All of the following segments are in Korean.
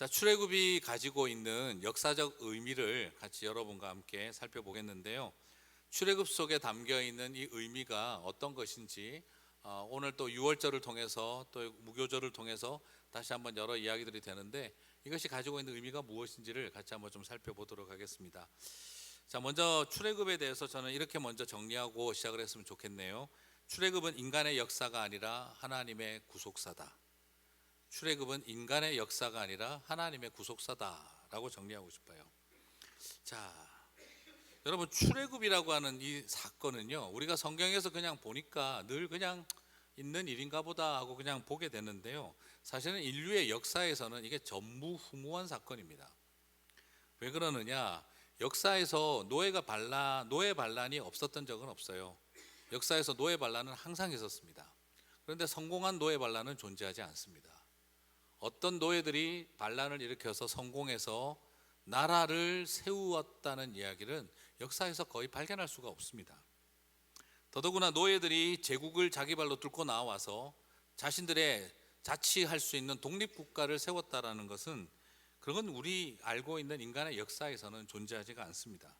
자, 출애굽이 가지고 있는 역사적 의미를 같이 여러분과 함께 살펴보겠는데요. 출애굽 속에 담겨 있는 이 의미가 어떤 것인지 어, 오늘 또 6월절을 통해서 또 무교절을 통해서 다시 한번 여러 이야기들이 되는데 이것이 가지고 있는 의미가 무엇인지를 같이 한번 좀 살펴보도록 하겠습니다. 자, 먼저 출애굽에 대해서 저는 이렇게 먼저 정리하고 시작을 했으면 좋겠네요. 출애굽은 인간의 역사가 아니라 하나님의 구속사다. 출애굽은 인간의 역사가 아니라 하나님의 구속사다라고 정리하고 싶어요. 자, 여러분 출애굽이라고 하는 이 사건은요. 우리가 성경에서 그냥 보니까 늘 그냥 있는 일인가 보다 하고 그냥 보게 되는데요. 사실은 인류의 역사에서는 이게 전무후무한 사건입니다. 왜 그러느냐? 역사에서 노예가 반란, 노예 반란이 없었던 적은 없어요. 역사에서 노예 반란은 항상 있었습니다. 그런데 성공한 노예 반란은 존재하지 않습니다. 어떤 노예들이 반란을 일으켜서 성공해서 나라를 세우었다는 이야기는 역사에서 거의 발견할 수가 없습니다. 더더구나 노예들이 제국을 자기 발로 뚫고 나와서 자신들의 자치할 수 있는 독립 국가를 세웠다라는 것은 그건 우리 알고 있는 인간의 역사에서는 존재하지가 않습니다.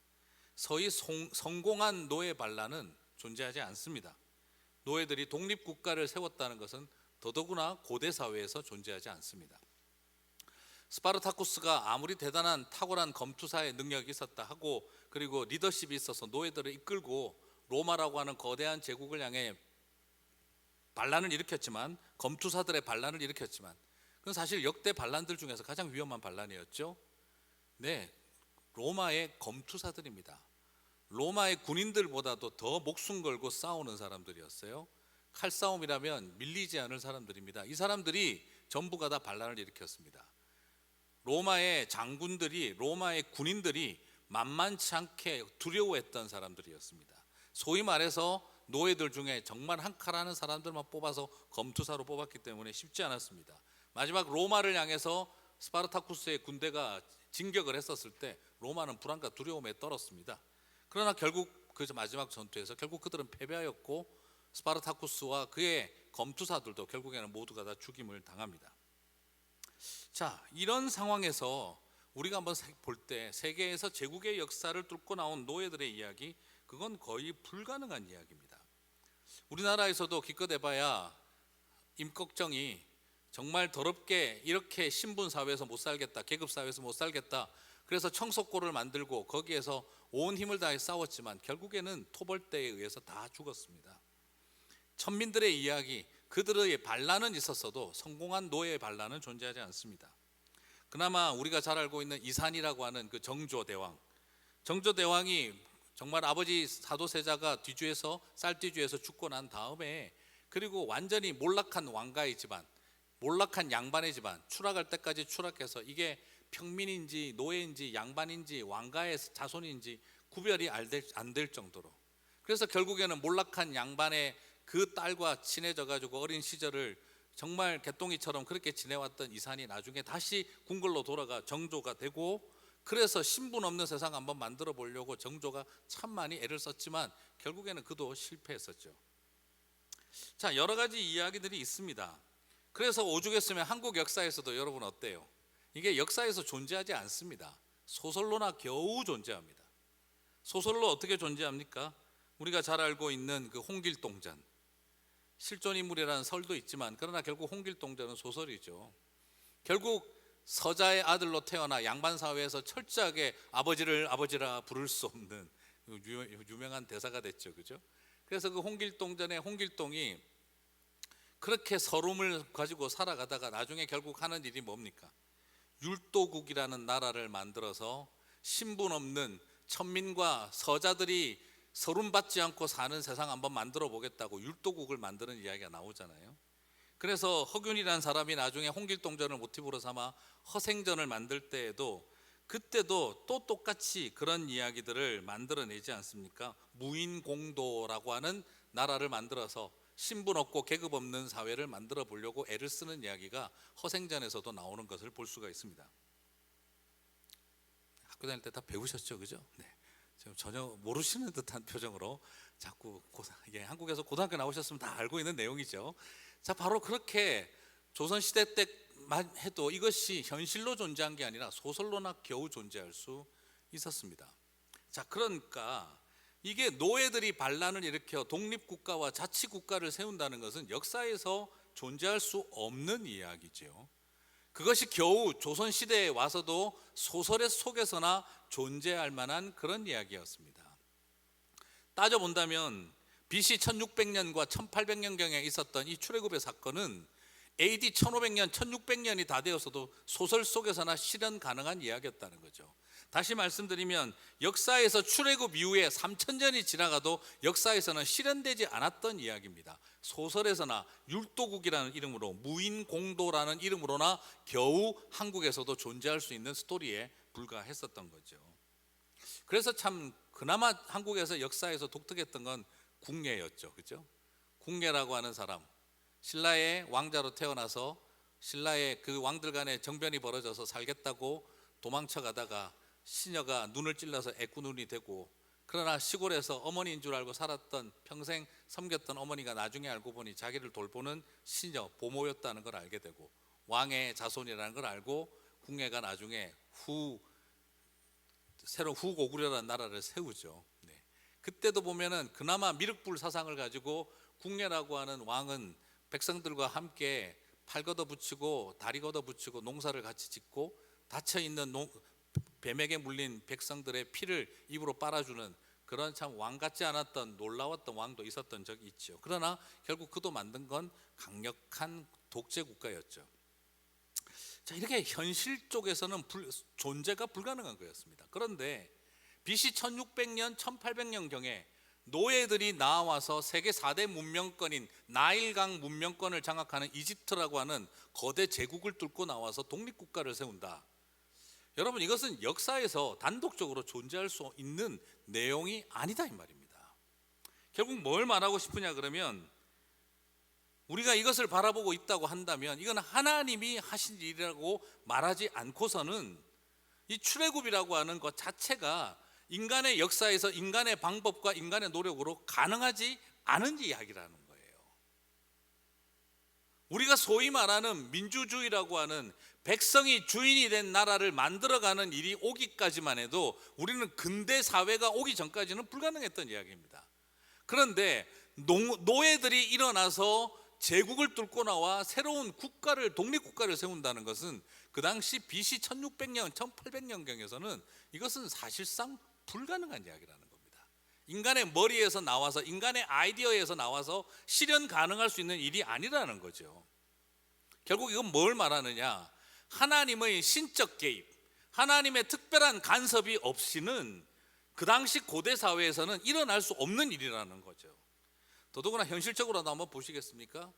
서희 송, 성공한 노예 반란은 존재하지 않습니다. 노예들이 독립 국가를 세웠다는 것은 더더구나 고대 사회에서 존재하지 않습니다. 스파르타쿠스가 아무리 대단한 탁월한 검투사의 능력이 있었다 하고 그리고 리더십이 있어서 노예들을 이끌고 로마라고 하는 거대한 제국을 향해 반란을 일으켰지만 검투사들의 반란을 일으켰지만 그건 사실 역대 반란들 중에서 가장 위험한 반란이었죠. 네, 로마의 검투사들입니다. 로마의 군인들보다도 더 목숨 걸고 싸우는 사람들이었어요. 칼싸움이라면 밀리지 않을 사람들입니다. 이 사람들이 전부가 다 반란을 일으켰습니다. 로마의 장군들이 로마의 군인들이 만만치 않게 두려워했던 사람들이었습니다. 소위 말해서 노예들 중에 정말 한 칼하는 사람들만 뽑아서 검투사로 뽑았기 때문에 쉽지 않았습니다. 마지막 로마를 향해서 스파르타쿠스의 군대가 진격을 했었을 때 로마는 불안과 두려움에 떨었습니다. 그러나 결국 그 마지막 전투에서 결국 그들은 패배하였고 스파르타쿠스와 그의 검투사들도 결국에는 모두가 다 죽임을 당합니다. 자, 이런 상황에서 우리가 한번 볼 때 세계에서 제국의 역사를 뚫고 나온 노예들의 이야기 그건 거의 불가능한 이야기입니다. 우리나라에서도 기껏 해봐야 임꺽정이 정말 더럽게 이렇게 신분 사회에서 못 살겠다, 계급 사회에서 못 살겠다. 그래서 청석골을 만들고 거기에서 온 힘을 다해 싸웠지만 결국에는 토벌대에 의해서 다 죽었습니다. 천민들의 이야기, 그들의 반란은 있었어도 성공한 노예의 반란은 존재하지 않습니다. 그나마 우리가 잘 알고 있는 이산이라고 하는 그 정조 대왕, 정조 대왕이 정말 아버지 사도세자가 뒤주에서 쌀뒤주에서 죽고 난 다음에 그리고 완전히 몰락한 왕가의 집안, 몰락한 양반의 집안, 추락할 때까지 추락해서 이게 평민인지 노예인지 양반인지 왕가의 자손인지 구별이 안 될 정도로 그래서 결국에는 몰락한 양반의 그 딸과 친해져 가지고 어린 시절을 정말 개똥이처럼 그렇게 지내왔던 이산이 나중에 다시 궁궐로 돌아가 정조가 되고 그래서 신분 없는 세상 한번 만들어 보려고 정조가 참 많이 애를 썼지만 결국에는 그도 실패했었죠. 자, 여러 가지 이야기들이 있습니다. 그래서 오죽했으면 한국 역사에서도 여러분 어때요? 이게 역사에서 존재하지 않습니다. 소설로나 겨우 존재합니다. 소설로 어떻게 존재합니까? 우리가 잘 알고 있는 그 홍길동전. 실존 인물이라는 설도 있지만 그러나 결국 홍길동전은 소설이죠. 결국 서자의 아들로 태어나 양반 사회에서 철저하게 아버지를 아버지라 부를 수 없는 유명한 대사가 됐죠. 그죠? 그래서 그 홍길동전의 홍길동이 그렇게 서름을 가지고 살아가다가 나중에 결국 하는 일이 뭡니까? 율도국이라는 나라를 만들어서 신분 없는 천민과 서자들이 서름 받지 않고 사는 세상 한번 만들어 보겠다고 율도국을 만드는 이야기가 나오잖아요. 그래서 허균이라는 사람이 나중에 홍길동전을 모티브로 삼아 허생전을 만들 때에도 그때도 또 똑같이 그런 이야기들을 만들어내지 않습니까? 무인공도라고 하는 나라를 만들어서 신분 없고 계급 없는 사회를 만들어 보려고 애를 쓰는 이야기가 허생전에서도 나오는 것을 볼 수가 있습니다. 학교 다닐 때 다 배우셨죠, 그죠? 네. 지금 전혀 모르시는 듯한 표정으로 자꾸 고, 예, 한국에서 고등학교 나오셨으면 다 알고 있는 내용이죠. 자, 바로 그렇게 조선 시대 때 때만 해도 이것이 현실로 존재한 게 아니라 소설로나 겨우 존재할 수 있었습니다. 자, 그러니까 이게 노예들이 반란을 일으켜 독립 국가와 자치 국가를 세운다는 것은 역사에서 존재할 수 없는 이야기죠. 그것이 겨우 조선 시대에 와서도 소설의 속에서나 존재할 만한 그런 이야기였습니다. 따져 본다면 BC 1600년과 1800년경에 있었던 이 출애굽의 사건은 AD 1500년, 1600년이 다 되어서도 소설 속에서나 실현 가능한 이야기였다는 거죠. 다시 말씀드리면 역사에서 출애굽 이후에 3000년이 지나가도 역사에서는 실현되지 않았던 이야기입니다. 소설에서나 율도국이라는 이름으로 무인공도라는 이름으로나 겨우 한국에서도 존재할 수 있는 스토리에 불과했었던 거죠. 그래서 참 그나마 한국에서 역사에서 독특했던 건 궁예였죠. 그죠? 궁예라고 하는 사람. 신라의 왕자로 태어나서 신라의 그 왕들 간의 정변이 벌어져서 살겠다고 도망쳐 가다가 시녀가 눈을 찔러서 애꾸눈이 되고 그러나 시골에서 어머니인 줄 알고 살았던 평생 섬겼던 어머니가 나중에 알고 보니 자기를 돌보는 시녀 보모였다는 걸 알게 되고 왕의 자손이라는 걸 알고 궁예가 나중에 후 새로 후고구려라는 나라를 세우죠. 네. 그때도 보면은 그나마 미륵불 사상을 가지고 궁예라고 하는 왕은 백성들과 함께 팔 걷어 붙이고 다리 걷어 붙이고 농사를 같이 짓고 닫혀 있는 농, 뱀에게 물린 백성들의 피를 입으로 빨아주는 그런 참 왕 같지 않았던 놀라웠던 왕도 있었던 적이 있죠. 그러나 결국 그도 만든 건 강력한 독재 국가였죠. 자 이렇게 현실 쪽에서는 불, 존재가 불가능한 거였습니다. 그런데 BC 1600년, 1800년 경에 노예들이 나와서 세계 4대 문명권인 나일강 문명권을 장악하는 이집트라고 하는 거대 제국을 뚫고 나와서 독립국가를 세운다. 여러분 이것은 역사에서 단독적으로 존재할 수 있는 내용이 아니다 이 말입니다. 결국 뭘 말하고 싶으냐 그러면 우리가 이것을 바라보고 있다고 한다면 이건 하나님이 하신 일이라고 말하지 않고서는 이 출애굽이라고 하는 것 자체가 인간의 역사에서 인간의 방법과 인간의 노력으로 가능하지 않은 이야기라는. 우리가 소위 말하는 민주주의라고 하는 백성이 주인이 된 나라를 만들어가는 일이 오기까지만 해도 우리는 근대 사회가 오기 전까지는 불가능했던 이야기입니다. 그런데 노예들이 일어나서 제국을 뚫고 나와 새로운 국가를 독립국가를 세운다는 것은 그 당시 BC 1600년, 1800년경에서는 이것은 사실상 불가능한 이야기라는. 인간의 머리에서 나와서 인간의 아이디어에서 나와서 실현 가능할 수 있는 일이 아니라는 거죠. 결국 이건 뭘 말하느냐? 하나님의 신적 개입, 하나님의 특별한 간섭이 없이는 그 당시 고대 사회에서는 일어날 수 없는 일이라는 거죠. 더더구나 현실적으로 한번 보시겠습니까?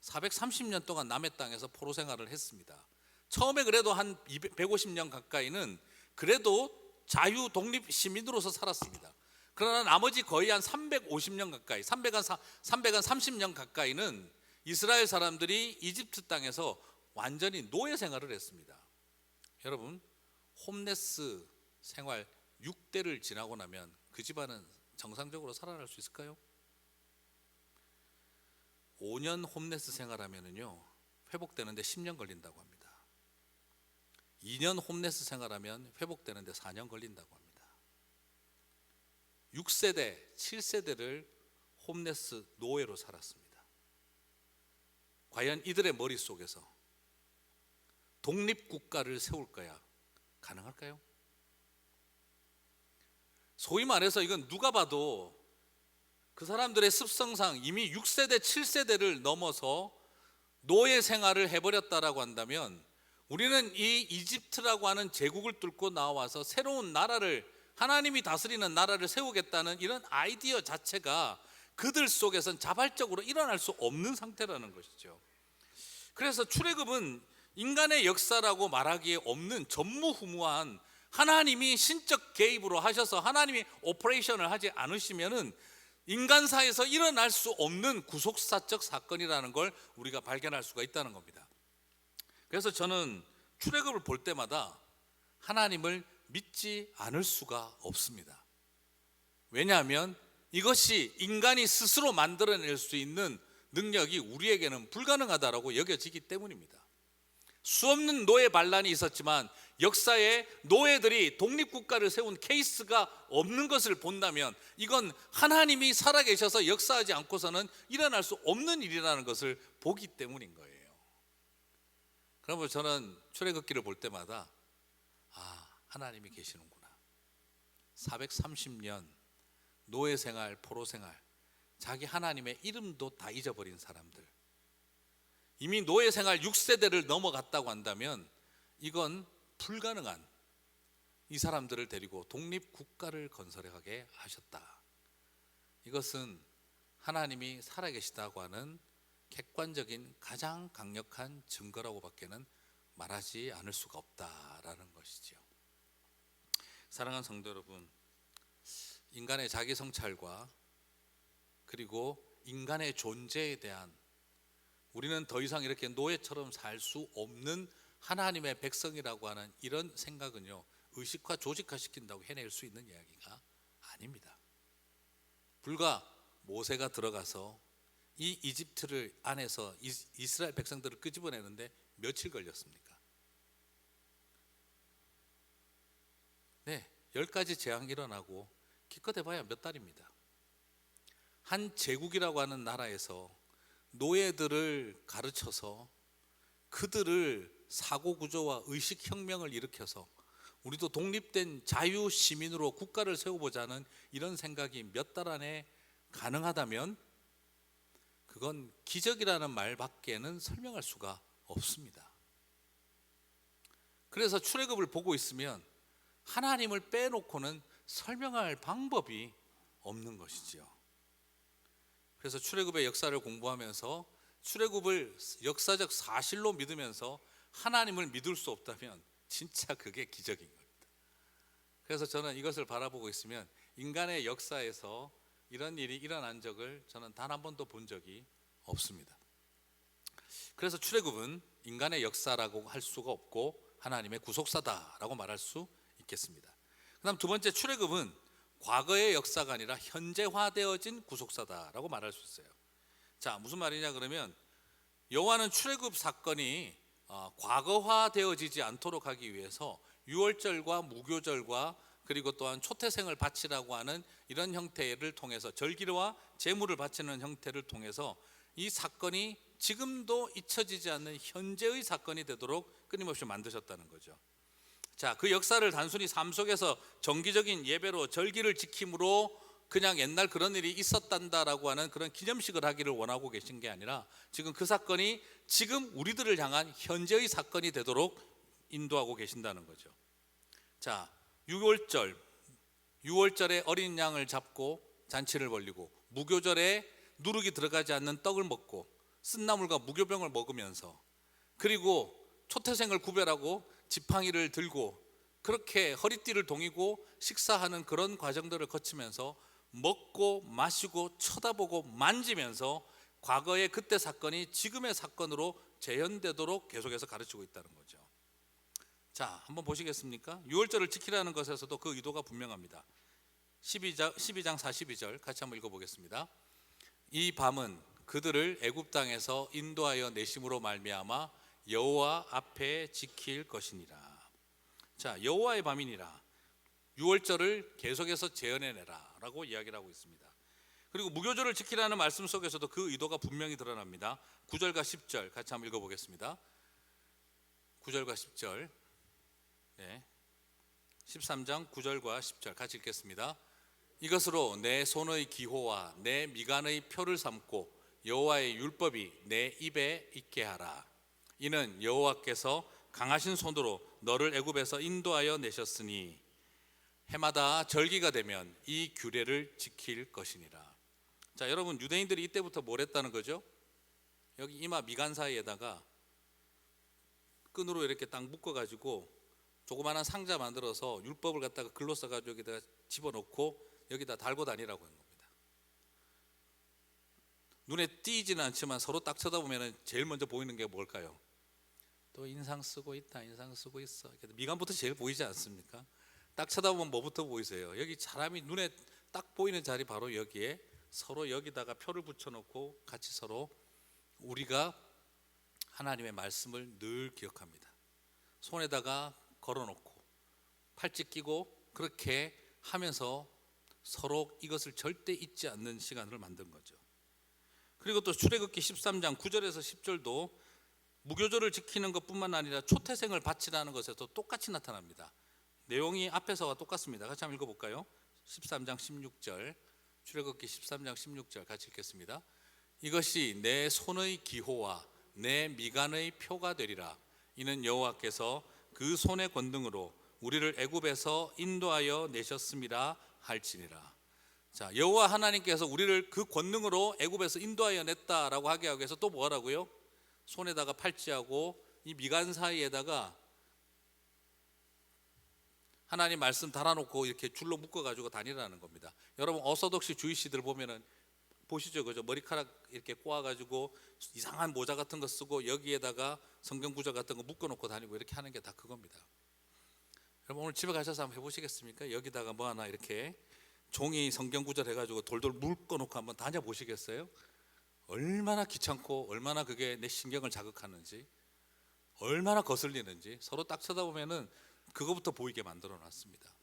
430년 동안 남의 땅에서 포로 생활을 했습니다. 처음에 그래도 한 150년 가까이는 그래도 자유 독립 시민으로서 살았습니다. 그러나 나머지 거의 한 350년 가까이, 300한 330년 가까이는 이스라엘 사람들이 이집트 땅에서 완전히 노예 생활을 했습니다. 여러분, 홈레스 생활 6대를 지나고 나면 그 집안은 정상적으로 살아날 수 있을까요? 5년 홈레스 생활하면은요 회복되는데 10년 걸린다고 합니다. 2년 홈레스 생활하면 회복되는데 4년 걸린다고 합니다. 6세대, 7세대를 홈레스 노예로 살았습니다. 과연 이들의 머릿속에서 독립국가를 세울 거야 가능할까요? 소위 말해서 이건 누가 봐도 그 사람들의 습성상 이미 6세대, 7세대를 넘어서 노예 생활을 해버렸다라고 한다면 우리는 이 이집트라고 하는 제국을 뚫고 나와서 새로운 나라를 하나님이 다스리는 나라를 세우겠다는 이런 아이디어 자체가 그들 속에선 자발적으로 일어날 수 없는 상태라는 것이죠. 그래서 출애굽은 인간의 역사라고 말하기에 없는 전무후무한 하나님이 신적 개입으로 하셔서 하나님이 오퍼레이션을 하지 않으시면은 인간사에서 일어날 수 없는 구속사적 사건이라는 걸 우리가 발견할 수가 있다는 겁니다. 그래서 저는 출애굽을 볼 때마다 하나님을 믿지 않을 수가 없습니다. 왜냐하면 이것이 인간이 스스로 만들어낼 수 있는 능력이 우리에게는 불가능하다라고 여겨지기 때문입니다. 수없는 노예 반란이 있었지만 역사에 노예들이 독립국가를 세운 케이스가 없는 것을 본다면 이건 하나님이 살아계셔서 역사하지 않고서는 일어날 수 없는 일이라는 것을 보기 때문인 거예요. 그러면 저는 출애굽기를 볼 때마다 아 하나님이 계시는구나. 430년 노예 생활, 포로 생활, 자기 하나님의 이름도 다 잊어버린 사람들. 이미 노예 생활 6세대를 넘어갔다고 한다면 이건 불가능한 이 사람들을 데리고 독립 국가를 건설하게 하셨다. 이것은 하나님이 살아계시다고 하는 객관적인 가장 강력한 증거라고밖에는 말하지 않을 수가 없다라는 것이죠. 사랑하는 성도 여러분, 인간의 자기 성찰과 그리고 인간의 존재에 대한 우리는 더 이상 이렇게 노예처럼 살 수 없는 하나님의 백성이라고 하는 이런 생각은요 의식화 조직화 시킨다고 해낼 수 있는 이야기가 아닙니다. 불과 모세가 들어가서 이 이집트를 안에서 이- 이스라엘 백성들을 끄집어내는데 며칠 걸렸습니까? 네, 열 가지 재앙이 일어나고 기껏 해봐야 몇 달입니다. 한 제국이라고 하는 나라에서 노예들을 가르쳐서 그들을 사고 구조와 의식 혁명을 일으켜서 우리도 독립된 자유 시민으로 국가를 세워보자는 이런 생각이 몇 달 안에 가능하다면 그건 기적이라는 말밖에는 설명할 수가 없습니다. 그래서 출애굽을 보고 있으면 하나님을 빼놓고는 설명할 방법이 없는 것이지요. 그래서 출애굽의 역사를 공부하면서 출애굽을 역사적 사실로 믿으면서 하나님을 믿을 수 없다면 진짜 그게 기적인 겁니다. 그래서 저는 이것을 바라보고 있으면 인간의 역사에서 이런 일이 일어난 적을 저는 단 한 번도 본 적이 없습니다. 그래서 출애굽은 인간의 역사라고 할 수가 없고 하나님의 구속사다라고 말할 수 있겠습니다. 그다음 두 번째 출애굽은 과거의 역사가 아니라 현재화되어진 구속사다라고 말할 수 있어요. 자 무슨 말이냐 그러면 여호와는 출애굽 사건이 어, 과거화되어지지 않도록 하기 위해서 유월절과 무교절과 그리고 또한 초태생을 바치라고 하는 이런 형태를 통해서 절기와 제물을 바치는 형태를 통해서 이 사건이 지금도 잊혀지지 않는 현재의 사건이 되도록 끊임없이 만드셨다는 거죠. 자, 그 역사를 단순히 삶 속에서 정기적인 예배로 절기를 지킴으로 그냥 옛날 그런 일이 있었단다라고 하는 그런 기념식을 하기를 원하고 계신 게 아니라 지금 그 사건이 지금 우리들을 향한 현재의 사건이 되도록 인도하고 계신다는 거죠. 자, 6월절, 6월절에 어린 양을 잡고 잔치를 벌리고 무교절에 누룩이 들어가지 않는 떡을 먹고 쓴나물과 무교병을 먹으면서 그리고 초태생을 구별하고 지팡이를 들고 그렇게 허리띠를 동이고 식사하는 그런 과정들을 거치면서 먹고 마시고 쳐다보고 만지면서 과거의 그때 사건이 지금의 사건으로 재현되도록 계속해서 가르치고 있다는 거죠. 자, 한번 보시겠습니까? 6월절을 지키라는 것에서도 그 의도가 분명합니다. 12장, 12장 42절 같이 한번 읽어보겠습니다. 이 밤은 그들을 애굽 땅에서 인도하여 내심으로 말미암아 여호와 앞에 지킬 것이니라. 자, 여호와의 밤이니라. 6월절을 계속해서 재현해내라라고 이야기를 하고 있습니다. 그리고 무교절을 지키라는 말씀 속에서도 그 의도가 분명히 드러납니다. 9절과 10절 같이 한번 읽어보겠습니다. 9절과 10절. 네. 13장 9절과 10절 같이 읽겠습니다. 이것으로 내 손의 기호와 내 미간의 표를 삼고 여호와의 율법이 내 입에 있게 하라. 이는 여호와께서 강하신 손으로 너를 애굽에서 인도하여 내셨으니 해마다 절기가 되면 이 규례를 지킬 것이니라. 자, 여러분 유대인들이 이때부터 뭘 했다는 거죠? 여기 이마 미간 사이에다가 끈으로 이렇게 딱 묶어 가지고 조그마한 상자 만들어서 율법을 갖다가 글로 써 가지고 여기다가 집어넣고 여기다 달고 다니라고 한 겁니다. 눈에 띄지는 않지만 서로 딱 쳐다보면 제일 먼저 보이는 게 뭘까요? 또 인상 쓰고 있다, 인상 쓰고 있어. 미간부터 제일 보이지 않습니까? 딱 쳐다보면 뭐부터 보이세요? 여기 사람이 눈에 딱 보이는 자리 바로 여기에 서로 여기다가 표를 붙여놓고 같이 서로 우리가 하나님의 말씀을 늘 기억합니다. 손에다가 걸어놓고 팔찌 끼고 그렇게 하면서 서로 이것을 절대 잊지 않는 시간을 만든 거죠. 그리고 또 출애굽기 13장 9절에서 10절도 무교절을 지키는 것뿐만 아니라 초태생을 바치라는 것에도 똑같이 나타납니다. 내용이 앞에서와 똑같습니다. 같이 한번 읽어볼까요? 13장 16절 출애굽기 13장 16절 같이 읽겠습니다. 이것이 내 손의 기호와 내 미간의 표가 되리라. 이는 여호와께서 그 손의 권능으로 우리를 애굽에서 인도하여 내셨음이라 할지니라. 자, 여호와 하나님께서 우리를 그 권능으로 애굽에서 인도하여 냈다라고 하게 하기 위해서 또 뭐라고요? 손에다가 팔찌하고 이 미간 사이에다가 하나님 말씀 달아놓고 이렇게 줄로 묶어가지고 다니라는 겁니다. 여러분 어서독시 주의시들 보면은 보시죠, 그죠? 머리카락 이렇게 꼬아가지고 이상한 모자 같은 거 쓰고 여기에다가 성경 구절 같은 거 묶어놓고 다니고 이렇게 하는 게 다 그겁니다. 여러분 오늘 집에 가셔서 한번 해보시겠습니까? 여기다가 뭐 하나 이렇게 종이 성경 구절 해가지고 돌돌 묶어놓고 한번 다녀 보시겠어요? 얼마나 귀찮고 얼마나 그게 내 신경을 자극하는지 얼마나 거슬리는지 서로 딱 쳐다보면은 그거부터 보이게 만들어 놨습니다.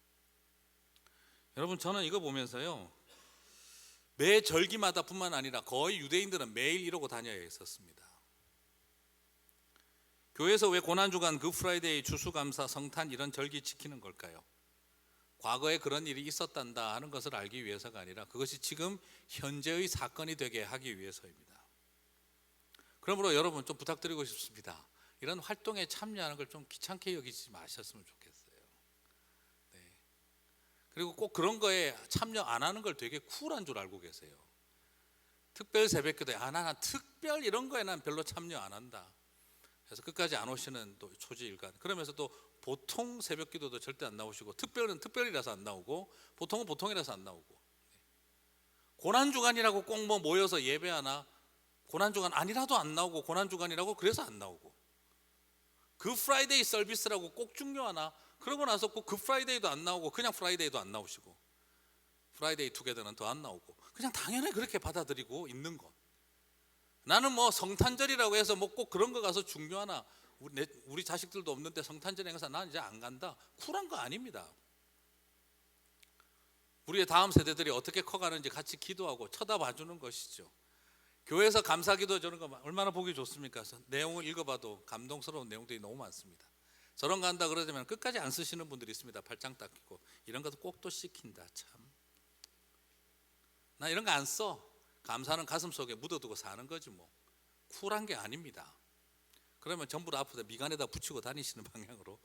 여러분 저는 이거 보면서요 매 절기마다 뿐만 아니라 거의 유대인들은 매일 이러고 다녀야 했었습니다. 교회에서 왜 고난 주간 그 프라이데이 추수감사 성탄 이런 절기 지키는 걸까요? 과거에 그런 일이 있었단다 하는 것을 알기 위해서가 아니라 그것이 지금 현재의 사건이 되게 하기 위해서입니다. 그러므로 여러분 좀 부탁드리고 싶습니다. 이런 활동에 참여하는 걸 좀 귀찮게 여기지 마셨으면 좋겠어요. 네. 그리고 꼭 그런 거에 참여 안 하는 걸 되게 쿨한 줄 알고 계세요. 특별 새벽기도에 아 나는 특별 이런 거에 난 별로 참여 안 한다. 그래서 끝까지 안 오시는 또 초지일관. 그러면서 또 보통 새벽 기도도 절대 안 나오시고 특별은 특별이라서 안 나오고 보통은 보통이라서 안 나오고 네. 고난 주간이라고 꼭 뭐 모여서 예배하나 고난 주간 아니라도 안 나오고 고난 주간이라고 그래서 안 나오고 그 프라이데이 서비스라고 꼭 중요하나 그러고 나서 꼭 그 프라이데이도 안 나오고 그냥 프라이데이도 안 나오시고 프라이데이 투게더는 더 안 나오고 그냥 당연히 그렇게 받아들이고 있는 것 나는 뭐 성탄절이라고 해서 뭐 꼭 그런 거 가서 중요하나 우리, 내, 우리 자식들도 없는데 성탄절 행사 난 이제 안 간다 쿨한 거 아닙니다 우리의 다음 세대들이 어떻게 커가는지 같이 기도하고 쳐다봐 주는 것이죠 교회에서 감사 기도 저런 거 얼마나 보기 좋습니까? 내용을 읽어봐도 감동스러운 내용들이 너무 많습니다. 저런 거 한다 그러자면 끝까지 안 쓰시는 분들이 있습니다. 발장 닦이고 이런 것도 꼭 또 시킨다 참. 나 이런 거 안 써. 감사는 가슴 속에 묻어두고 사는 거지 뭐. 쿨한 게 아닙니다. 그러면 전부 다 앞에다 미간에다 붙이고 다니시는 방향으로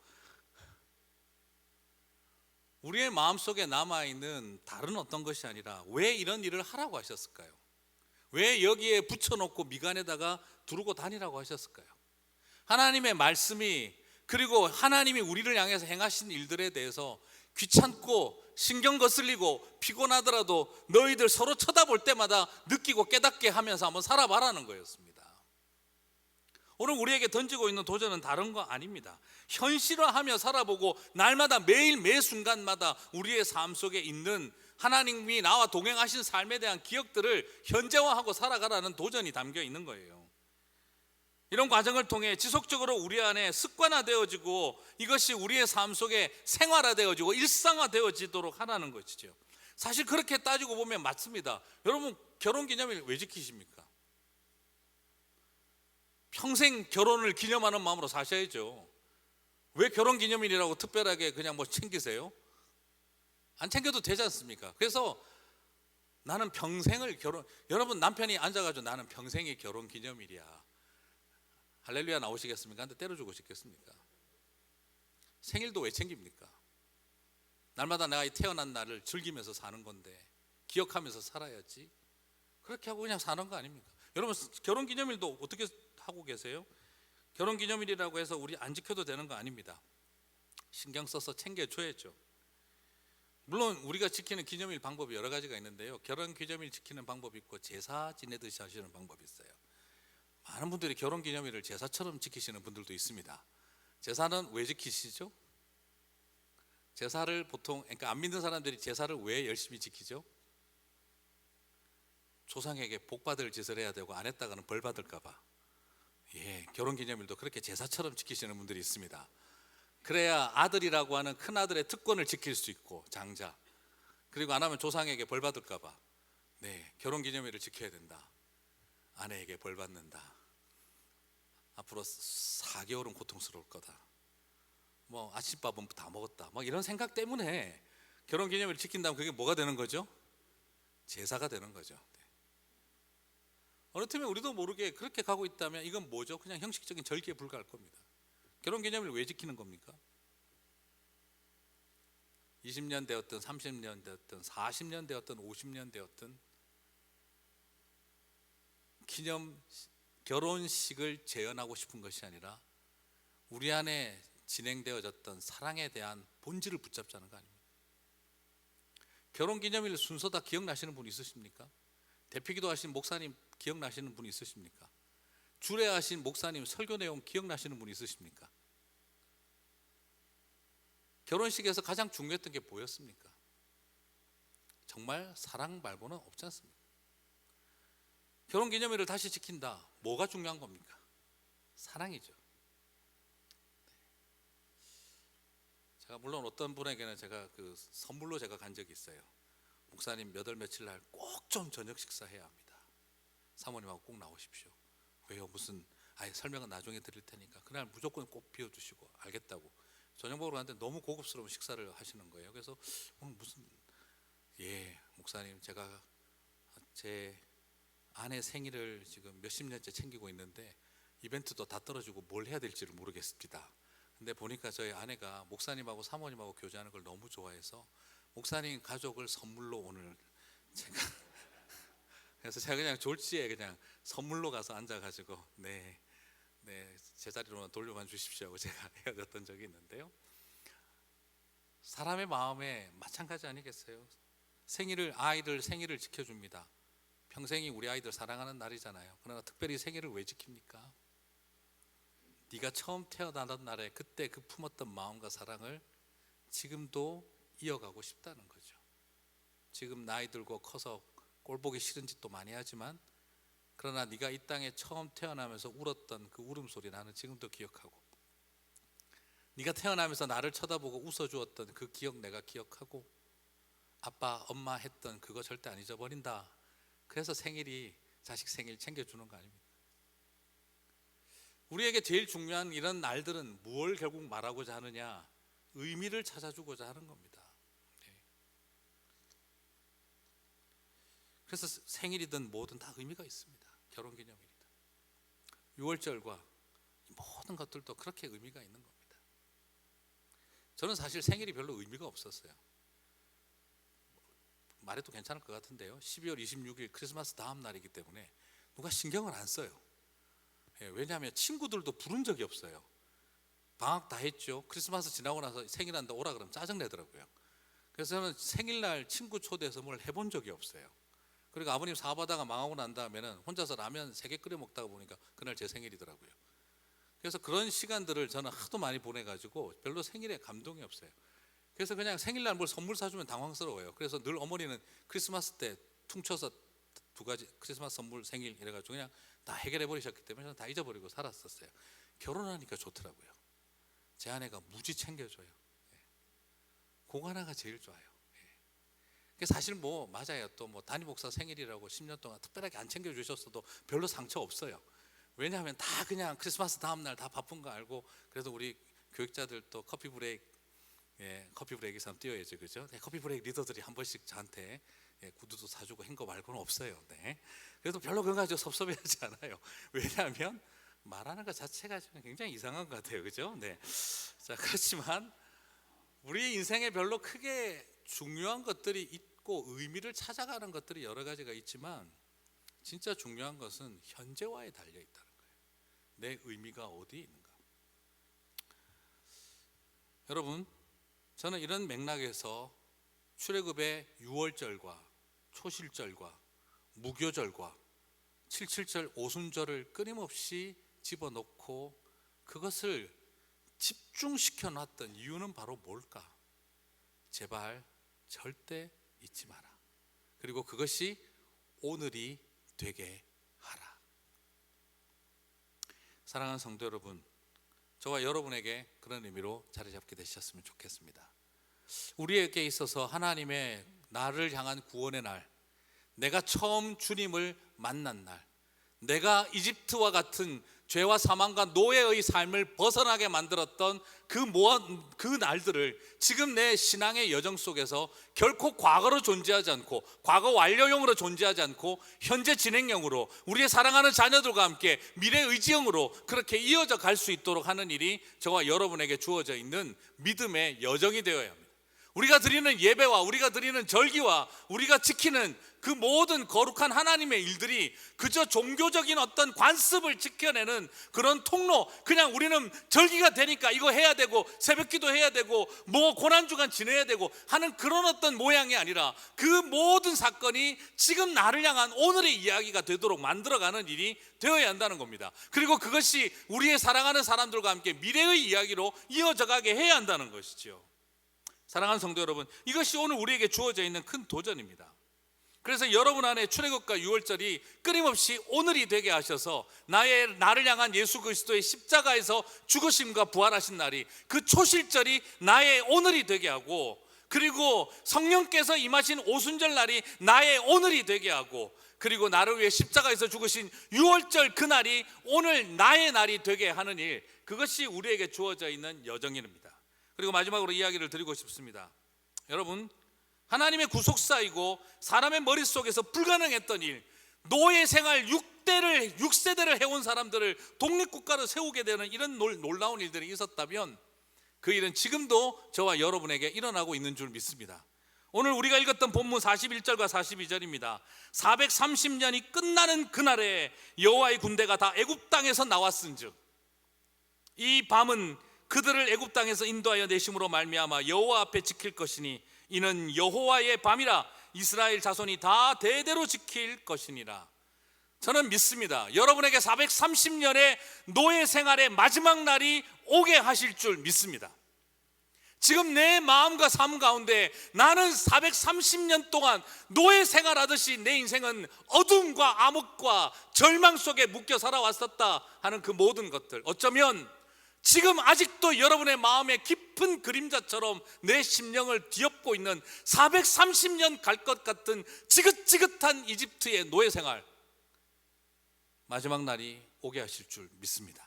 우리의 마음 속에 남아 있는 다른 어떤 것이 아니라 왜 이런 일을 하라고 하셨을까요? 왜 여기에 붙여놓고 미간에다가 두르고 다니라고 하셨을까요? 하나님의 말씀이 그리고 하나님이 우리를 향해서 행하신 일들에 대해서 귀찮고 신경 거슬리고 피곤하더라도 너희들 서로 쳐다볼 때마다 느끼고 깨닫게 하면서 한번 살아봐라는 거였습니다. 오늘 우리에게 던지고 있는 도전은 다른 거 아닙니다. 현실화하며 살아보고 날마다 매일 매 순간마다 우리의 삶 속에 있는 하나님이 나와 동행하신 삶에 대한 기억들을 현재화하고 살아가라는 도전이 담겨 있는 거예요. 이런 과정을 통해 지속적으로 우리 안에 습관화되어지고 이것이 우리의 삶 속에 생활화되어지고 일상화되어지도록 하라는 것이죠. 사실 그렇게 따지고 보면 맞습니다. 여러분 결혼 기념일 왜 지키십니까? 평생 결혼을 기념하는 마음으로 사셔야죠. 왜 결혼 기념일이라고 특별하게 그냥 뭐 챙기세요? 안 챙겨도 되지 않습니까? 그래서 나는 평생을 결혼 여러분 남편이 앉아가지고 나는 평생이 결혼 기념일이야. 할렐루야 나오시겠습니까? 한테 때려주고 싶겠습니까? 생일도 왜 챙깁니까? 날마다 내가 태어난 날을 즐기면서 사는 건데 기억하면서 살아야지. 그렇게 하고 그냥 사는 거 아닙니까? 여러분 결혼 기념일도 어떻게 하고 계세요? 결혼 기념일이라고 해서 우리 안 지켜도 되는 거 아닙니다. 신경 써서 챙겨줘야죠. 물론 우리가 지키는 기념일 방법이 여러 가지가 있는데요. 결혼 기념일 지키는 방법이 있고 제사 지내듯이 하시는 방법이 있어요. 많은 분들이 결혼 기념일을 제사처럼 지키시는 분들도 있습니다. 제사는 왜 지키시죠? 제사를 보통 그러니까 안 믿는 사람들이 제사를 왜 열심히 지키죠? 조상에게 복 받을 짓을 해야 되고 안 했다가는 벌 받을까 봐. 예, 결혼 기념일도 그렇게 제사처럼 지키시는 분들이 있습니다. 그래야 아들이라고 하는 큰 아들의 특권을 지킬 수 있고 장자 그리고 안 하면 조상에게 벌 받을까봐 네 결혼 기념일을 지켜야 된다. 아내에게 벌 받는다. 앞으로 4개월은 고통스러울 거다. 뭐 아침밥은 다 먹었다. 막 이런 생각 때문에 결혼 기념일을 지킨다면 그게 뭐가 되는 거죠? 제사가 되는 거죠. 네. 어느 틈에 우리도 모르게 그렇게 가고 있다면 이건 뭐죠? 그냥 형식적인 절기에 불과할 겁니다. 결혼 기념일 왜 지키는 겁니까? 20년 되었든 30년 되었든 40년 되었든 50년 되었든 기념 결혼식을 재현하고 싶은 것이 아니라 우리 안에 진행되어졌던 사랑에 대한 본질을 붙잡자는 거 아닙니까? 결혼 기념일 순서 다 기억나시는 분 있으십니까? 대피기도 하신 목사님 기억나시는 분 있으십니까? 주례하신 목사님 설교 내용 기억나시는 분 있으십니까? 결혼식에서 가장 중요했던 게 뭐였습니까? 정말 사랑 말고는 없지 않습니까? 결혼 기념일을 다시 지킨다. 뭐가 중요한 겁니까? 사랑이죠. 네. 제가 물론 어떤 분에게는 제가 그 선물로 제가 간 적이 있어요. 목사님 몇 월 며칠 날 꼭 좀 저녁 식사해야 합니다. 사모님하고 꼭 나오십시오. 왜요? 무슨 아예 설명은 나중에 드릴 테니까 그날 무조건 꼭 비워주시고 알겠다고 저녁 먹으러 갔는데 너무 고급스러운 식사를 하시는 거예요. 그래서 어, 무슨 예 목사님 제가 제 아내 생일을 지금 몇십 년째 챙기고 있는데 이벤트도 다 떨어지고 뭘 해야 될지를 모르겠습니다. 근데 보니까 저희 아내가 목사님하고 사모님하고 교제하는 걸 너무 좋아해서 목사님 가족을 선물로 오늘 제가 그래서 제가 그냥 졸지에 그냥 선물로 가서 앉아가지고 네, 네 제자리로만 돌려만 주십시오 하고 제가 헤어졌던 적이 있는데요. 사람의 마음에 마찬가지 아니겠어요? 생일을 아이들 생일을 지켜줍니다. 평생이 우리 아이들 사랑하는 날이잖아요. 그러나 특별히 생일을 왜 지킵니까? 네가 처음 태어나던 날에 그때 그 품었던 마음과 사랑을 지금도 이어가고 싶다는 거죠. 지금 나이 들고 커서 꼴 보기 싫은 짓도 많이 하지만 그러나 네가 이 땅에 처음 태어나면서 울었던 그 울음소리 나는 지금도 기억하고 네가 태어나면서 나를 쳐다보고 웃어주었던 그 기억 내가 기억하고 아빠 엄마 했던 그거 절대 안 잊어버린다 그래서 생일이 자식 생일 챙겨주는 거 아닙니까? 우리에게 제일 중요한 이런 날들은 무엇을 결국 말하고자 하느냐 의미를 찾아주고자 하는 겁니다. 네. 그래서 생일이든 뭐든 다 의미가 있습니다. 결혼기념일이든 6월절과 모든 것들도 그렇게 의미가 있는 겁니다. 저는 사실 생일이 별로 의미가 없었어요. 말해도 괜찮을 것 같은데요. 12월 26일 크리스마스 다음 날이기 때문에 누가 신경을 안 써요. 예, 왜냐하면 친구들도 부른 적이 없어요. 방학 다 했죠. 크리스마스 지나고 나서 생일한다 오라 그러면 짜증 내더라고요. 그래서 저는 생일날 친구 초대해서 뭘 해본 적이 없어요. 그리고 아버님 사업하다가 망하고 난 다음에는 혼자서 라면 세 개 끓여 먹다가 보니까 그날 제 생일이더라고요. 그래서 그런 시간들을 저는 하도 많이 보내가지고 별로 생일에 감동이 없어요. 그래서 그냥 생일날 뭘 선물 사주면 당황스러워요. 그래서 늘 어머니는 크리스마스 때 퉁쳐서 두 가지 크리스마스 선물 생일 이래가지고 그냥 다 해결해 버리셨기 때문에 저는 다 잊어버리고 살았었어요. 결혼하니까 좋더라고요. 제 아내가 무지 챙겨줘요. 예. 그거 하나가 제일 좋아요. 예. 사실 뭐 맞아요. 또뭐 담임 목사 생일이라고 10년 동안 특별하게 안 챙겨 주셨어도 별로 상처 없어요. 왜냐하면 다 그냥 크리스마스 다음 날 다 바쁜 거 알고 그래도 우리 교육자들 또 커피 브레이크 예, 커피 브레이크에서 뛰어야죠, 그죠? 네, 커피 브레이크 리더들이 한 번씩 저한테 예, 구두도 사주고 한 거 말고는 없어요. 네. 그래도 별로 그거 가지고 섭섭해하지 않아요. 왜냐하면 말하는 것 자체가 굉장히 이상한 것 같아요, 그죠? 네. 자, 그렇지만 우리 인생에 별로 크게 중요한 것들이 있고 의미를 찾아가는 것들이 여러 가지가 있지만 진짜 중요한 것은 현재와에 달려 있다는 거예요. 내 의미가 어디에 있는가? 여러분, 저는 이런 맥락에서 출애굽의 6월절과 초실절과 무교절과 77절 오순절을 끊임없이 집어넣고 그것을 집중시켜 놨던 이유는 바로 뭘까? 제발 절대 잊지 마라. 그리고 그것이 오늘이 되게 하라. 사랑하는 성도 여러분, 저와 여러분에게 그런 의미로 자리 잡게 되셨으면 좋겠습니다. 우리에게 있어서 하나님의 나를 향한 구원의 날, 내가 처음 주님을 만난 날, 내가 이집트와 같은 죄와 사망과 노예의 삶을 벗어나게 만들었던 그 모아, 그 날들을 지금 내 신앙의 여정 속에서 결코 과거로 존재하지 않고 과거 완료형으로 존재하지 않고 현재 진행형으로 우리의 사랑하는 자녀들과 함께 미래 의지형으로 그렇게 이어져 갈 수 있도록 하는 일이 저와 여러분에게 주어져 있는 믿음의 여정이 되어야 합니다. 우리가 드리는 예배와 우리가 드리는 절기와 우리가 지키는 그 모든 거룩한 하나님의 일들이 그저 종교적인 어떤 관습을 지켜내는 그런 통로 그냥 우리는 절기가 되니까 이거 해야 되고 새벽기도 해야 되고 뭐 고난주간 지내야 되고 하는 그런 어떤 모양이 아니라 그 모든 사건이 지금 나를 향한 오늘의 이야기가 되도록 만들어가는 일이 되어야 한다는 겁니다. 그리고 그것이 우리의 사랑하는 사람들과 함께 미래의 이야기로 이어져 가게 해야 한다는 것이지요 사랑하는 성도 여러분, 이것이 오늘 우리에게 주어져 있는 큰 도전입니다. 그래서 여러분 안에 출애굽과 유월절이 끊임없이 오늘이 되게 하셔서 나의 나를 향한 예수 그리스도의 십자가에서 죽으심과 부활하신 날이 그 초실절이 나의 오늘이 되게 하고 그리고 성령께서 임하신 오순절 날이 나의 오늘이 되게 하고 그리고 나를 위해 십자가에서 죽으신 유월절 그날이 오늘 나의 날이 되게 하는 일 그것이 우리에게 주어져 있는 여정입니다. 그리고 마지막으로 이야기를 드리고 싶습니다. 여러분, 하나님의 구속사이고 사람의 머릿속에서 불가능했던 일, 노예 생활 6대를 6세대를 해온 사람들을 독립국가로 세우게 되는 이런 놀- 놀라운 일들이 있었다면 그 일은 지금도 저와 여러분에게 일어나고 있는 줄 믿습니다. 오늘 우리가 읽었던 본문 41절과 42절입니다. 430년이 끝나는 그날에 여호와의 군대가 다 애굽 땅에서 나왔은즉 이 밤은 그들을 애굽 땅에서 인도하여 내심으로 말미암아 여호와 앞에 지킬 것이니 이는 여호와의 밤이라 이스라엘 자손이 다 대대로 지킬 것이니라. 저는 믿습니다. 여러분에게 430년의 노예 생활의 마지막 날이 오게 하실 줄 믿습니다. 지금 내 마음과 삶 가운데 나는 430년 동안 노예 생활하듯이 내 인생은 어둠과 암흑과 절망 속에 묶여 살아왔었다 하는 그 모든 것들 어쩌면 지금 아직도 여러분의 마음에 깊은 그림자처럼 내 심령을 뒤엎고 있는 430년 갈 것 같은 지긋지긋한 이집트의 노예 생활 마지막 날이 오게 하실 줄 믿습니다.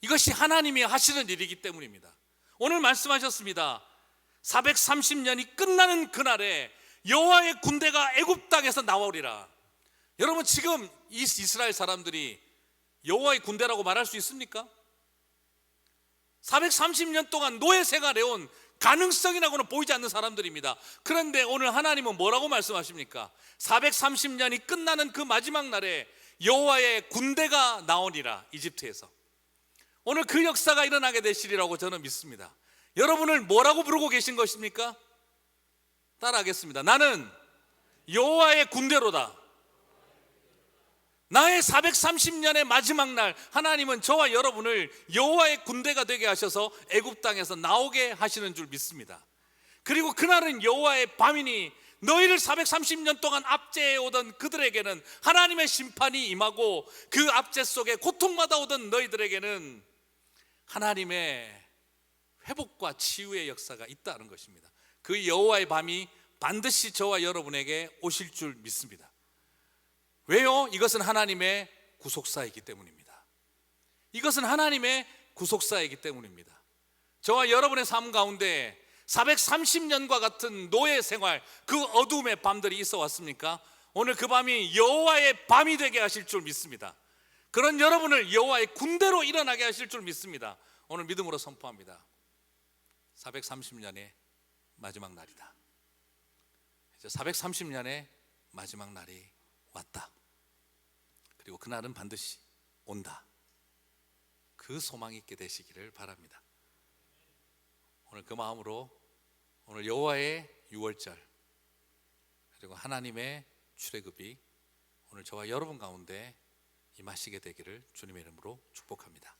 이것이 하나님이 하시는 일이기 때문입니다. 오늘 말씀하셨습니다. 430년이 끝나는 그날에 여호와의 군대가 애굽 땅에서 나오리라. 여러분 지금 이 이스라엘 사람들이 여호와의 군대라고 말할 수 있습니까? 430년 동안 노예 생활해온 가능성이라고는 보이지 않는 사람들입니다. 그런데 오늘 하나님은 뭐라고 말씀하십니까? 430년이 끝나는 그 마지막 날에 여호와의 군대가 나오니라 이집트에서. 오늘 그 역사가 일어나게 되시리라고 저는 믿습니다. 여러분을 뭐라고 부르고 계신 것입니까? 따라하겠습니다. 나는 여호와의 군대로다. 나의 430년의 마지막 날 하나님은 저와 여러분을 여호와의 군대가 되게 하셔서 애굽 땅에서 나오게 하시는 줄 믿습니다. 그리고 그날은 여호와의 밤이니 너희를 430년 동안 압제해 오던 그들에게는 하나님의 심판이 임하고 그 압제 속에 고통받아 오던 너희들에게는 하나님의 회복과 치유의 역사가 있다는 것입니다. 그 여호와의 밤이 반드시 저와 여러분에게 오실 줄 믿습니다. 왜요? 이것은 하나님의 구속사이기 때문입니다. 이것은 하나님의 구속사이기 때문입니다. 저와 여러분의 삶 가운데 430년과 같은 노예 생활, 그 어둠의 밤들이 있어 왔습니까? 오늘 그 밤이 여호와의 밤이 되게 하실 줄 믿습니다. 그런 여러분을 여호와의 군대로 일어나게 하실 줄 믿습니다. 오늘 믿음으로 선포합니다. 430년의 마지막 날이다. 이제 430년의 마지막 날이 왔다. 그리고 그날은 반드시 온다. 그 소망 있게 되시기를 바랍니다. 오늘 그 마음으로 오늘 여호와의 유월절 그리고 하나님의 출애굽이 오늘 저와 여러분 가운데 임하시게 되기를 주님의 이름으로 축복합니다.